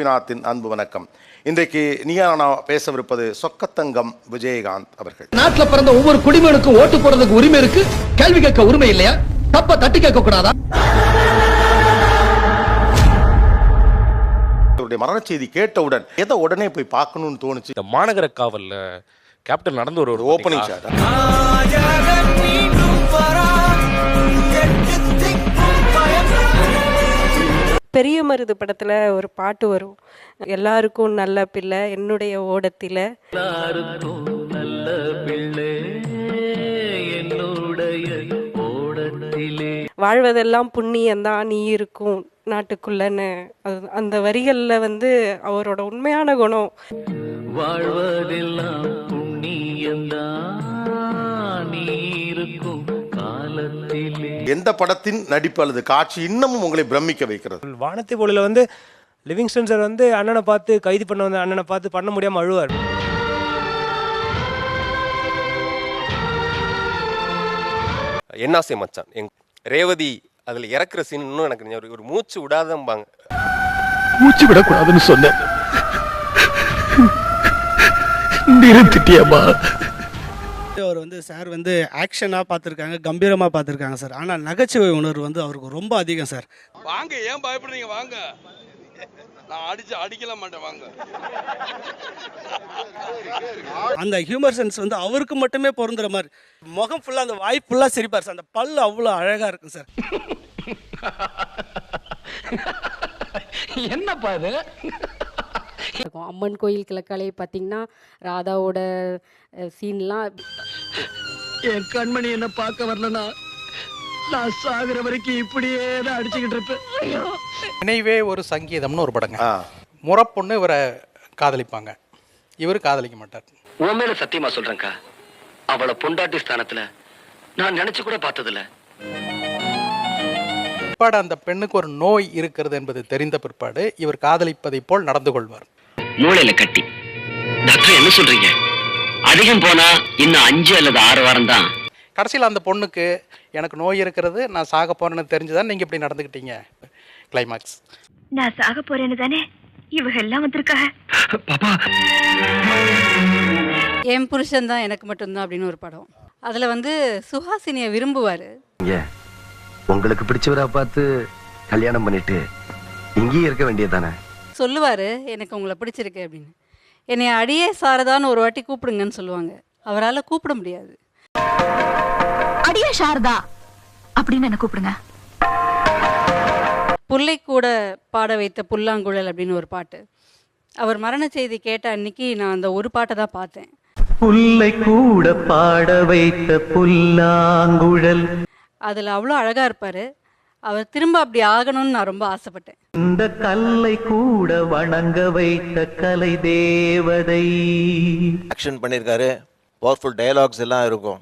கோபிநாத்தின் அன்பு வணக்கம். இன்றைக்கு நீயா பேசவிருப்பது சொக்கத்தங்கம் விஜயகாந்த் அவர்கள். நாட்டுல பிறந்த ஒவ்வொரு குடிமகனுக்கும் ஓட்டு போடுறதுக்கு உரிமை இருக்கு. கேள்வி கேட்க உரிமை இல்லையா? தப்ப தட்டி கேட்க கூடாதா? அவருடைய மரண செய்தி கேட்டவுடன் எதை உடனே போய் பார்க்கணும்னு தோணுச்சு? இந்த மாநகர காவல்ல கேப்டன் நடந்து ஒரு ஒரு ஓப்பனிங் ஷாட் பெரிய மருது படத்துல ஒரு பாட்டு வரும். எல்லாருக்கும் நல்ல பிள்ளை என்னுடைய ஓடத்தில. வாழ்வதெல்லாம் புண்ணியம்தான் நீ இருக்கும் நாட்டுக்குள்ளன்னு. அந்த வரிகள்ல வந்து அவரோட உண்மையான குணம். வாழ்வதெல்லாம் புண்ணியந்தான் நீ இருக்கும் எந்த படத்தின் நடிப்பு அல்லது காட்சி இன்னமும் உங்களை பிரமிக்க வைக்கிறது? வானத்தை போலில் வந்து லிவிங்ஸ்டன் சார் வந்து அண்ணனை பார்த்து கைது பண்ண வந்த அண்ணனை பார்த்து பண்ண முடியாமல் அழுவார். என்னாசை மச்சான்? எங் ரேவதி அதுல இறக்குற சீன் இன்னும் எனக்கு. ஒரு மூச்சு விடாதம்பாங்க. மூச்சு விடக்கூடாதுன்னு சொன்னேன். நிறுத்திட்டியம்மா. அவர் வந்து சார் வந்து ஆக்ஷனாக பார்த்துருக்காங்க கம்பீரமாக பார்த்துருக்காங்க சார். ஆனால் நகைச்சுவை உணர்வு வந்து அவருக்கு ரொம்ப அதிகம் சார். வாங்க ஏன் பயப்படுறீங்க? வாங்க. நான் அடிச்சு அடிக்கல மாட்டேன் வாங்க. அந்த ஹியூமர் சென்ஸ் வந்து அவருக்கு மட்டுமே பொருந்துற மாதிரி. முகம் ஃபுல்லாக அந்த வாய் ஃபுல்லாக சிரிப்பார் சார். அந்த பல் அவ்வளோ அழகாக இருக்கும் சார். என்னப்பா இது? அம்மன் கோயில் கிழக்காலே பார்த்தீங்கன்னா ராதாவோட சீன்லாம். என் கண்மணி என்ன பார்க்க வரலனா நான் சாகுற வரைக்கும் இப்படியே தான் அடிச்சுக்கிட்டு இருப்பேன். நினைவே ஒரு சங்கீதம்னு ஒரு படங்க. முறப்பொண்ணு இவரை காதலிப்பாங்க. இவர் காதலிக்க மாட்டார். உன் மேல சத்தியமா சொல்றேன்க்கா. அவளை பொண்டாட்டி ஸ்தானத்துல நான் நினைச்சு கூட பார்த்ததில்ல. பிற்பாடு அந்த பெண்ணுக்கு ஒரு நோய் இருக்கிறது என்பது தெரிந்த பிற்பாடு இவர் காதலிப்பதைப் போல் நடந்து கொள்வார். மூளையில கட்டி. டாக்டர் என்ன சொல்றீங்க? அதிகம் போனா இன்னும் அஞ்சு அல்லது ஆறு வாரம் தான். கடைசியில் அந்த பொண்ணுக்கு எனக்கு நோய் இருக்கிறது நான் சாக போறேன்னு தெரிஞ்சுதான் நீங்க இப்படி நடந்துக்கிட்டீங்க. கிளைமாக்ஸ் நான் சாக போறேன்னு தானே? இவங்க எல்லாம் வந்திருக்காங்க பாப்பா. என் புருஷன் தான் எனக்கு மட்டும்தான் அப்படின்னு ஒரு படம். அதில் வந்து சுஹாசினியை விரும்புவார். உங்களுக்கு பிடிச்சவரா பார்த்து கல்யாணம் பண்ணிட்டு இங்கேயே இருக்க வேண்டியதானே சொல்லுவார் எனக்கு உங்களை பிடிச்சிருக்கு அப்படின்னு. என்னை அடியே சாரதான்னு ஒரு வாட்டி கூப்பிடுங்கன்னு சொல்லுவாங்க. அவரால் கூப்பிட முடியாது. அடியா சாரதா அப்படின்னு என்ன கூப்பிடுங்க? புல்லை கூட பாட வைத்த புல்லாங்குழல் அப்படின்னு ஒரு பாட்டு. அவர் மரண செய்தி கேட்ட அன்னைக்கு நான் அந்த ஒரு பாட்டை தான் பார்த்தேன். புல்லை கூட பாட வைத்த புல்லாங்குழல். அதில் அவ்வளோ அழகாக இருப்பார். அவர் திரும்ப அப்படி ஆகணும்னு நான் ரொம்ப ஆசைப்பட்டேன். இந்த கல்லை கூட வணங்க வைத்த கலை தேவதை. ஆக்ஷன் பண்ணியிருக்காரு பவர்ஃபுல் டயலாக்ஸ் எல்லாம் இருக்கும்.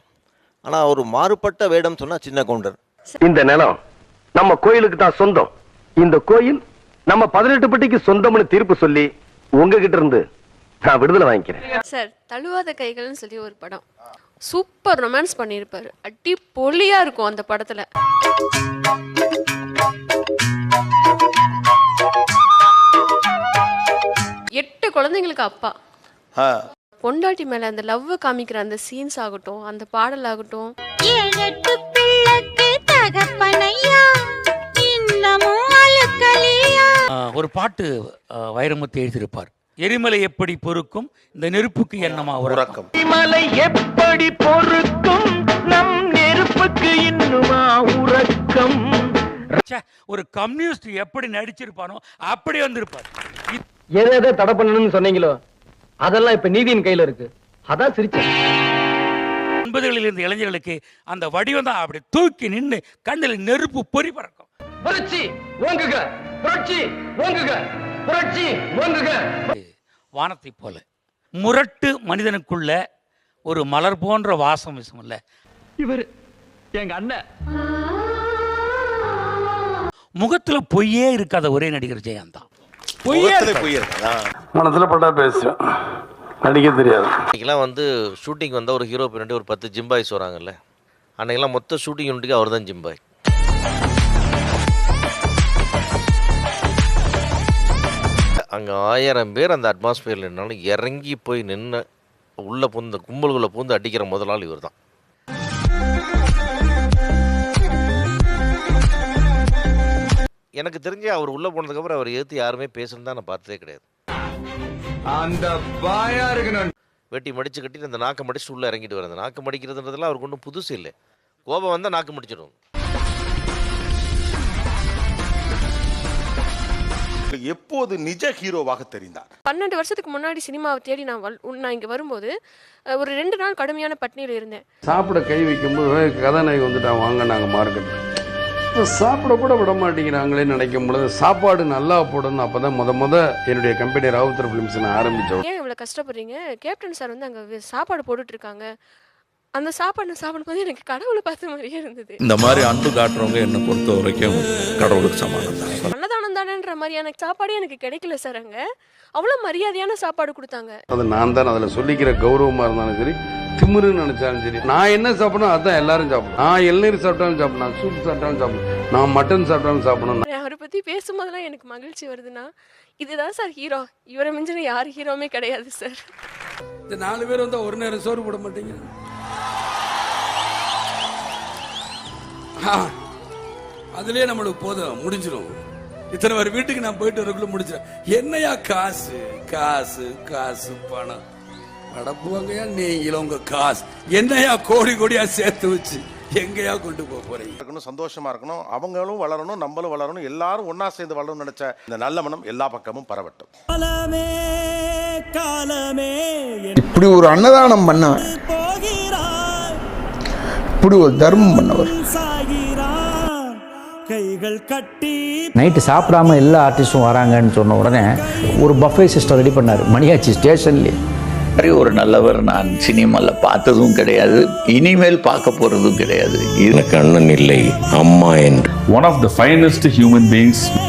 ஆனால் ஒரு மாறுபட்ட வேடம் சொன்னால் சின்ன கவுண்டர். இந்த நிலம் நம்ம கோயிலுக்கு தான் சொந்தம். இந்த கோயில் நம்ம பதினெட்டு பட்டிக்கு சொந்தம்னு தீர்ப்பு சொல்லி உங்ககிட்ட இருந்து நான் விடுதலை வாங்கிக்கிறேன். சார் தழுவாத கைகள்னு சொல்லி ஒரு படம். சூப்பர் ரொமான்ஸ் பண்ணியிருப்பாரு. அடி பொலியா இருக்கும் அந்த படத்துல. எட்டு குழந்தைங்களுக்கு அப்பா. பொண்டாட்டி மேல அந்த லவ் காமிக்கிற அந்த சீன்ஸ் ஆகட்டும் அந்த பாடல் ஆகட்டும் ஏழெட்டு பிள்ளைக்கு தகப்பனையா? இன்னமும் அழுக்கலியா? ஒரு பாட்டு வைரமுத்து எழுதியிருப்பார். எரிமலை எப்படி பொறுக்கும்? இந்த நெருப்புக்கு என்னமா உறக்கம்? மலை எப்படி பொறுக்கும்? நம் நெருப்புக்கு இன்னுமா உறக்கம்? ஒரு கம்யூனிஸ்ட் எப்படி நடிச்சிருப்பானோ அப்படி வந்திருப்பார். எதை எதை தடை பண்ணணும்னு சொன்னீங்களோ அதெல்லாம் இப்ப நீதியின் கையில இருக்கு. அதான் சிரிச்சேன் எண்பதுகளில் இருந்த இளைஞர்களுக்கு அந்த வடிவம் தான் அப்படி தூக்கி நின்று கண்ணில் நெருப்பு பொறி பறக்கும். புரட்சி ஓங்குக. புரட்சி ஓங்குக. புரட்சி ஓங்குக. வானத்தை போல முரட்டு மனிதனுக்குள்ள ஒரு மலர் போன்ற வாசம் வீசும்ல. இவர் எங்க அண்ணன். முகத்துல பொய்யே இருக்காத ஒரே நடிகர் ஜெயந்த் தான். முகத்திலே பொய் இருக்கா? மனசுல பட்டா பேசுவேன். நடிக்க தெரியாது. அன்றைக்கெல்லாம் வந்து ஷூட்டிங் வந்தால் ஒரு ஹீரோ பின்னாடி ஒரு பத்து ஜிம்பாய்ஸ் வராங்கல்ல. அன்றைக்கெல்லாம் மொத்த ஷூட்டிங் யூனிட்டுக்கு அவர் தான் ஜிம்பாய் அங்கே ஆயிரம் பேர் அந்த அட்மாஸ்பியரில் நின்னாலும் இறங்கி போய் நின்று உள்ளே பூந்து கும்பலுக்குள்ளே பூந்து அடிக்கிற முதல் ஆள் இவர் தான் எனக்கு தெரிஞ்சு அவர் உள்ளே போனதுக்கப்புறம் அவர் எதிர்த்து யாருமே பேசணும் தான் நான் பார்த்ததே கிடையாது. அந்த பாயா இருக்கணும் வெட்டி மடிச்சு கட்டிட்டு அந்த நாக்கை மடிச்சு உள்ளே இறங்கிட்டு வர அந்த நாக்கு மடிக்கிறதுன்றதெல்லாம் அவருக்கு ஒன்றும் புதுசு இல்லை. கோபம் வந்தால் நாக்கு முடிச்சிடும் எப்போது நிஜ ஹீரோவாக தெரிந்தார்? பன்னெண்டு வருஷத்துக்கு முன்னாடி சினிமாவை தேடி நான் நான் இங்கே வரும்போது ஒரு ரெண்டு நாள் கடுமையான பட்னியில் இருந்தேன். சாப்பிட கை வைக்கும்போது கதாநாயகி வந்துட்டான் வாங்க நாங்கள் மார்க்கெட் இப்போ சாப்பிட கூட விட மாட்டேங்கிறாங்களே நினைக்கும் பொழுது சாப்பாடு நல்லா போடணும். அப்போ தான் முத முத என்னுடைய கம்பெனி ராவுத்தர் ஃபிலிம்ஸ் நான் ஆரம்பித்தோம் ஏன் இவ்வளோ கஷ்டப்படுறீங்க? கேப்டன் சார் வந்து அங்கே சாப்பாடு போட்டுட்டு இருக்காங்க அந்த சாப்பாடு சாப்பிடும்போது எனக்கு கடவுளை பார்த்த மாதிரியே இருந்தது. இந்த மாதிரி அன்பு காட்டுறவங்க என்னை பொறுத்த வரைக்கும் கடவுளுக்கு சமானம் தான். அன்னதானம் தானேன்ற மாதிரியான சாப்பாடே எனக்கு கிடைக்கல சார் அங்கே. அவ்வளோ மரியாதையான சாப்பாடு கொடுத்தாங்க. அது நான் தான் அதில் சொல்லிக்கிற கௌரவமாக இருந்தாலும் சரி திமிருன்னு நினச்சாலும் சரி. நான் என்ன சாப்பிடணும் அதான் எல்லாரும் சாப்பிடணும். நான் இளநீர் சாப்பிட்டாலும் சாப்பிடணும் சூப் சாப்பிட்டாலும் சாப்பிடணும் நான் மட்டன் சாப்பிட்டாலும் சாப்பிடணும். அவரை பற்றி பேசும்போதெல்லாம் எனக்கு மகிழ்ச்சி வருதுன்னா இதுதான் சார் ஹீரோ இவரை மிஞ்சின யார் ஹீரோவுமே கிடையாது சார் இந்த நாலு பேர் வந்து ஒரு நேரம் சோறு போட மாட்டீங்க? அதுலயே நம்மளுக்கு போதும் முடிஞ்சிடும் இத்தனை பேர் வீட்டுக்கு நான் போயிட்டு வரக்குள்ள முடிச்சிடும் என்னையா காசு காசு காசு பணம். அடப்புவாங்கயா நீங்களும் உங்க காசு. என்னையா கோடி கோடியா சேர்த்து வச்சு எங்கேயா கொண்டு போக போறீங்க? இருக்கணும் சந்தோஷமா இருக்கணும். அவங்களும் வளரணும் நம்மளும் வளரணும் எல்லாரும் ஒண்ணா சேர்ந்து வளரணும்னு நினைச்ச இந்த நல்ல மனம் எல்லா பக்கமும் பரவட்டும். இப்படி ஒரு அன்னதானம் பண்ணவன் இப்படி ஒரு தர்மம் பண்ணவர். நைட்டு சாப்பிடாம எல்லா ஆர்டிஸ்டும் வராங்கன்னு சொன்ன உடனே ஒரு பஃபே சிஸ்டம் ரெடி பண்ணார். மணியாச்சி ஸ்டேஷன்லேயே. மாதிரி ஒரு நல்லவர் நான் சினிமாவில் பார்த்ததும் கிடையாது. இனிமேல் பார்க்க போறதும் கிடையாது. எனக்கு அண்ணன் இல்லை அம்மா என்று. One of the finest human beings